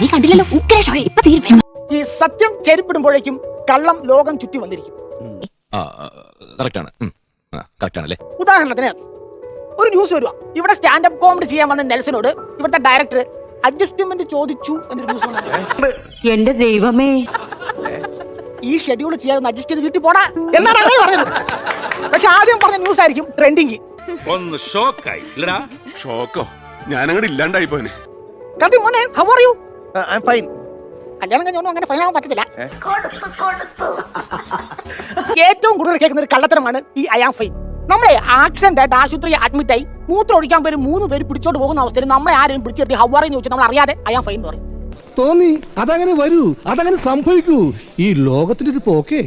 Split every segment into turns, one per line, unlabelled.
നീ കണ്ടില്ലല്ലോ ഉഗ്ര ഷോ ഇപ്പൊ തീരും
ഈ സത്യം ചെരിപ്പിടുമ്പോഴേക്കും കള്ളം ലോകം ചുറ്റി വന്നിരിക്കും. ഉദാഹരണത്തിന് ഒരു ന്യൂസ് വരുക ഇവിടെ സ്റ്റാൻഡപ്പ് കോമഡി ചെയ്യാൻ വന്ന നെൽസനോട് ഇവിടുത്തെ ഡയറക്ടർ അഡ്ജസ്റ്റ്മെന്റ് ചോദിച്ചു എന്നൊരു ന്യൂസ് വന്നു.
എന്റെ ദൈവമേ.
ഈ ഷെഡ്യൂൾ ചെയ്യാതെ അഡ്ജസ്റ്റ് ചെയ്ത് വീട്ടിൽ പോടാ എന്നാണ് അങ്ങനെ പറഞ്ഞത്. പക്ഷെ ആദ്യം പറഞ്ഞ ന്യൂസ് ആയിരിക്കും ട്രെൻഡിങ്
ഒന്ന് ഷോക്കായി ഷോക്കോ
ഷോക്കോ ഞാനങ്ങോട്ട് ഇല്ലാണ്ടായി പോനെ
കത്തി മോനെ how are you
I fine
കല്യാണം കഴിഞ്ഞൊന്നും അങ്ങനെ ഫൈൻ ആവാൻ പറ്റത്തില്ല. ഏറ്റവും കൂടുതൽ കേൾക്കുന്ന ഒരു കള്ളത്തരമാണ് ഈ ഐ ആം ഫൈൻ നമ്മളെ ആക്സിഡന്റ് ആയിട്ട് ആശുപത്രി അഡ്മിറ്റ് ആയി. മൂത്രം ഒഴിക്കാൻ പേര് മൂന്ന് പേര് പിടിച്ചോണ്ട് പോകുന്ന അവസ്ഥയിൽ നമ്മളെ ആരെയും പിടിച്ചെത്തി ഹവാറെന്ന് ചോദിച്ചാൽ നമ്മൾ അറിയാതെ അയാം ഫൈൻ എന്ന് പറയും.
തോന്നി അതങ്ങനെ വരൂ അതങ്ങനെ സംഭവിക്കൂ. ഈ ലോകത്തിന്റെ ഒരു പോക്കേ.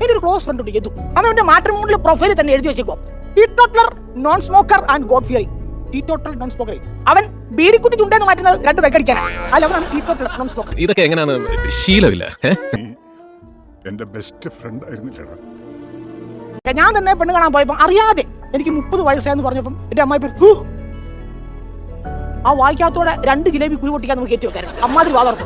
എന്റെ ഒരു ക്ലോസ് ഫ്രണ്ട് ഉണ്ട് യദു. അവന്റെ മാട്രിമോണിയൽ പ്രൊഫൈലിൽ തന്നെ എഴുതി വെച്ചേക്കോ teetotaller non smoker and god fearing total non smoker അവൻ ബീഡിക്കുട്ടി ചുണ്ടെന്ന് മാറ്റുന്നത് രണ്ട് ബെക്കടിക്കാനാണ് അല്ല
ഇതൊക്കെ എങ്ങനെയാണ് ശീലമില്ല?
എന്റെ ബെസ്റ്റ് ഫ്രണ്ട് ആയിരുന്നില്ലടാ.
ഞാൻ തന്നെ പെണ്ണ് കാണാൻ പോയപ്പോ അറിയാതെ എനിക്ക് മുപ്പത് വയസ്സായെന്ന് പറഞ്ഞപ്പം എന്റെ അമ്മായി പേര് "ഹൂ." ആ വായിക്കാത്തോടെ രണ്ട് ജിലേബി കുരു പൊട്ടിക്കാൻ നമുക്ക് ഏറ്റവും വെക്കായിരുന്നു അമ്മാതിരി വാതർത്തു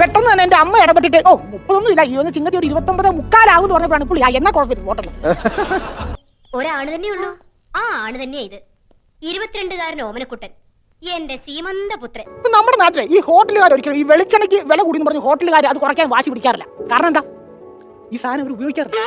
പെട്ടെന്ന് തന്നെ എന്റെ അമ്മ ഇടപെട്ടിട്ട് ഓ മുപ്പതൊന്നും ഇല്ല ഈ വന്ന് ചിങ്ങത്തി ഒരു ഇരുപത്തൊമ്പത് മുക്കാലാവും എന്ന് പറഞ്ഞപ്പോഴാണ് പുള്ളി ആ എന്നാ കുഴപ്പമില്ല പോട്ടെന്ന്.
ഒരാണ് തന്നെയുള്ളൂ. ആ ആണ് തന്നെയാ ഇത്. ഇരുപത്തിരണ്ടുകാരൻ ഓമനക്കുട്ടൻ. എന്റെ സീമന്ത പുത്രൻ
നമ്മുടെ നാട്ടിലെ ഈ ഹോട്ടലുകാർ ഒരിക്കലും ഈ വെളിച്ചെണ്ണയ്ക്ക് വില കൂടി എന്ന് പറഞ്ഞ് ഹോട്ടലുകാർ അത് കുറയ്ക്കാൻ വാശി പിടിക്കാറില്ല. കാരണം എന്താ? ഈ സാധനം അവർ ഉപയോഗിക്കാറില്ല.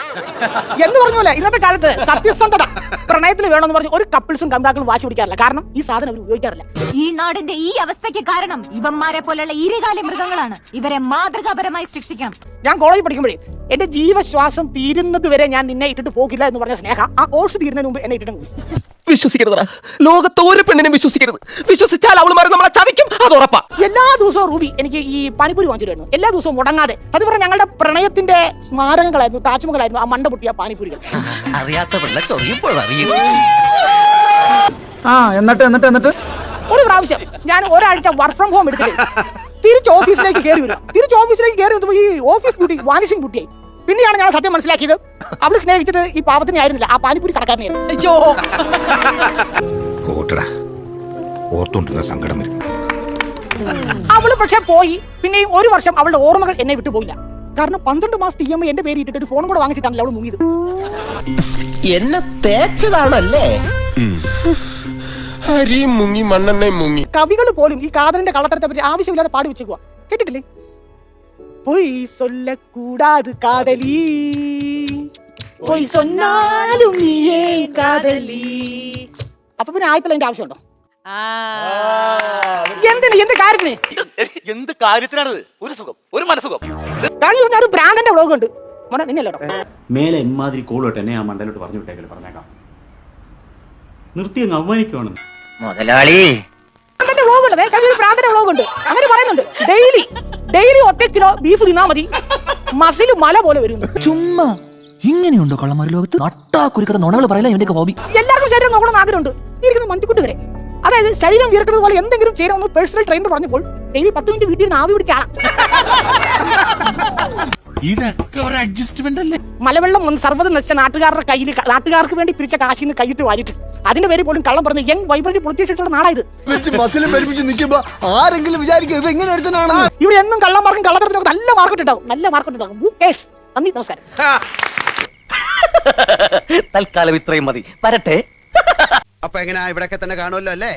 എന്ന് പറഞ്ഞ ഇന്നത്തെ കാലത്ത് സത്യസന്ധത പ്രണയത്തിൽ വേണമെന്ന് പറഞ്ഞ് ഒരു കപ്പിൾസും കന്താക്കളും വാശി പിടിക്കാറില്ല. കാരണം ഈ സാധനം അവർ ഉപയോഗിക്കാറില്ല.
ഈ നാടിന്റെ ഈ അവസ്ഥയ്ക്ക് കാരണം ഇവന്മാരെ പോലുള്ള ഇരുകാലി മൃഗങ്ങളാണ്. ഇവരെ മാതൃകാപരമായി ശിക്ഷിക്കണം.
ഞാൻ കോളേജിൽ പഠിക്കുമ്പോഴേ എന്റെ ജീവശ്വാസം തീരുന്നത് വരെ ഞാൻ നിന്നെ ഇട്ടിട്ട് പോകില്ല എന്ന് പറഞ്ഞ സ്നേഹ ആ കോഴ്സ് തീരുന്നതിന് മുമ്പ് എന്നെ ഇട്ടിട്ട് വിശ്വസിക്കരുത്
ലോകത്തെ ലോകത്ത് ഒരു പെണ്ണിനെ വിശ്വസിക്കരുത്. വിശ്വസിച്ചാൽ അവൾ മാറി നമ്മളെ ചതിക്കും. അത് ഉറപ്പാ.
എല്ലാ ദിവസവും റൂബി എനിക്ക് ഈ പാനിപ്പൂരി വാങ്ങിച്ചിരുന്നു എല്ലാ ദിവസവും മുടങ്ങാതെ. അത് പറഞ്ഞ ഞങ്ങളുടെ പ്രണയത്തിന്റെ സ്മാരകങ്ങളായിരുന്നു താജ്മഹലായിരുന്നു ആ മണ്ട പൊട്ടിയ പാനിപ്പൂരികൾ.
അറിയാത്ത
ആ എന്നിട്ട് എന്നിട്ട് എന്നിട്ട്?
ഒരു പ്രാവശ്യം ഞാൻ ഒരാഴ്ച വർക്ക് ഫ്രം ഹോം എടുത്തിട്ട് തിരിച്ച് ഓഫീസിലേക്ക് കയറി വരും. തിരിച്ച് ഓഫീസിലേക്ക് കയറി വന്നപ്പോൾ ഈ ഓഫീസ് ഡ്യൂട്ടി വാനിഷിംഗ് ഡ്യൂട്ടിയായി പിന്നെയാണ് ഞാൻ സത്യം മനസ്സിലാക്കിയത്. അവൾ സ്നേഹിച്ചത് ഈ പാവത്തിനെ ആയിരുന്നില്ല. ആ പാനിപ്പൂരി കടക്കാരനെയായിരുന്നു
ഓർത്തോണ്ടിരുന്ന സങ്കടം വരും.
അവൾ പക്ഷെ പോയി. പിന്നെയും ഒരു വർഷം അവളുടെ ഓർമ്മകൾ എന്നെ വിട്ടു പോയില്ല. കാരണം പന്ത്രണ്ട് മാസത്തെ ഇ എം ഐ എന്റെ പേര് ഇട്ടിട്ട് ഒരു ഫോൺ കൂടെ വാങ്ങിച്ചിട്ടാണല്ലോ അവൾ മുങ്ങിയത്.
എന്നെ തേച്ചതാണല്ലേ? അരിയും മുങ്ങി മണ്ണെണ്ണയും മുങ്ങി.
കവികൾ പോലും ഈ കാതലിന്റെ കള്ളത്തരത്തെ പറ്റി ആവശ്യമില്ലാതെ പാടി വെച്ചേക്കുക കേട്ടിട്ടില്ലേ? പൊയ് സൊല്ലക്കൂടാത് കാതലി. പൊയ് സൊന്നാലും നീയേ കാതലി. അപ്പൊ പിന്നെ അതിന്റെ ആവശ്യമുണ്ടോ? എന്തിന്? എന്ത് കാര്യത്തിന്?
എന്ത് കാര്യത്തിനാണത്? ഒരു സുഖം. ഒരു മനസുഖം
ഒരു ബ്രാൻഡിന്റെ വ്ളോഗ് ഉണ്ട് മോനെ നിന്നല്ലോ
മേലെ ഇമാതിരി കോളോട്ട് എന്നെ ആ മണ്ടലോട്ട് പറഞ്ഞു വിട്ടേക്കൽ പറഞ്ഞേക്കാം. നിർത്തി അങ്ങ് അവമാനിക്കുവാണ്
മുതലാളി.
ബ്രാൻഡിന്റെ വ്ളോഗ് ഉണ്ട്. ഒരു ബ്രാൻഡിന്റെ വ്ളോഗ് ഉണ്ട്. അങ്ങനെ പറയുന്നുണ്ട്. ഡെയിലി ഡെയിലി ഒറ്റ കിലോ ബീഫ് തിന്നാ മതി. മസിൽ മല പോലെ വരുന്നു.
ചുമ്മാ. ഇങ്ങനെയുണ്ടോ കൊള്ളമാരി ലോകത്ത്? നട്ടാ കുരുക്കഥ നുണകൾ പറയില്ല ഇവന്റെ ഹോബി.
എല്ലാവർക്കും ശരീരം നോക്കണം ആഗ്രഹമുണ്ട്. ഇരിക്കുന്ന മന്തിക്കുട്ടി വരെ. അതായത് ശരീരം വീർക്കുന്നത് പോലെ എന്തെങ്കിലും ചെയ്യണമെന്ന് പേഴ്സണൽ ട്രെയിനർ പറഞ്ഞപ്പോൾ ഡെയിലി പത്ത് മിനിറ്റ് വീട്ടിൽ നിന്ന് ആവി പിടിച്ചാളാം
ഇതൊക്കെ ഒരു അഡ്ജസ്റ്റ്മെന്റ് അല്ലേ?
മലവെള്ളം വന്ന് സർവത നശിച്ച നാട്ടുകാരുടെ കയ്യിൽ നാട്ടുകാർക്ക് വേണ്ടി പിരിച്ച കാശിൽ നിന്ന് കൈയിട്ട് വാരിട്ട് അതിന്റെ പേര് പോലും കള്ളം പറഞ്ഞു യങ് വൈബ്രന്റ് പൊളിറ്റീഷ്യൻസുള്ള നാടായത്
മസിലും പരിപ്പിച്ച് നിൽക്കുമ്പോ ആരെങ്കിലും വിചാരിക്കും ഇവ എങ്ങനെ ഒരുത്തനാണ്
ഇവിടെ എന്നും കള്ളം മാർക്കും കള്ളത്തരത്തിനൊക്കെ നല്ല മാർക്കറ്റ് ഉണ്ടാവും നല്ല മാർക്കറ്റ് ഉണ്ടാവും? നന്ദി നമസ്കാരം.
തൽക്കാലം ഇത്രയും മതി. വരട്ടെ.
അപ്പൊ എങ്ങനെയാ ഇവിടൊക്കെ തന്നെ കാണുമല്ലോ അല്ലേ?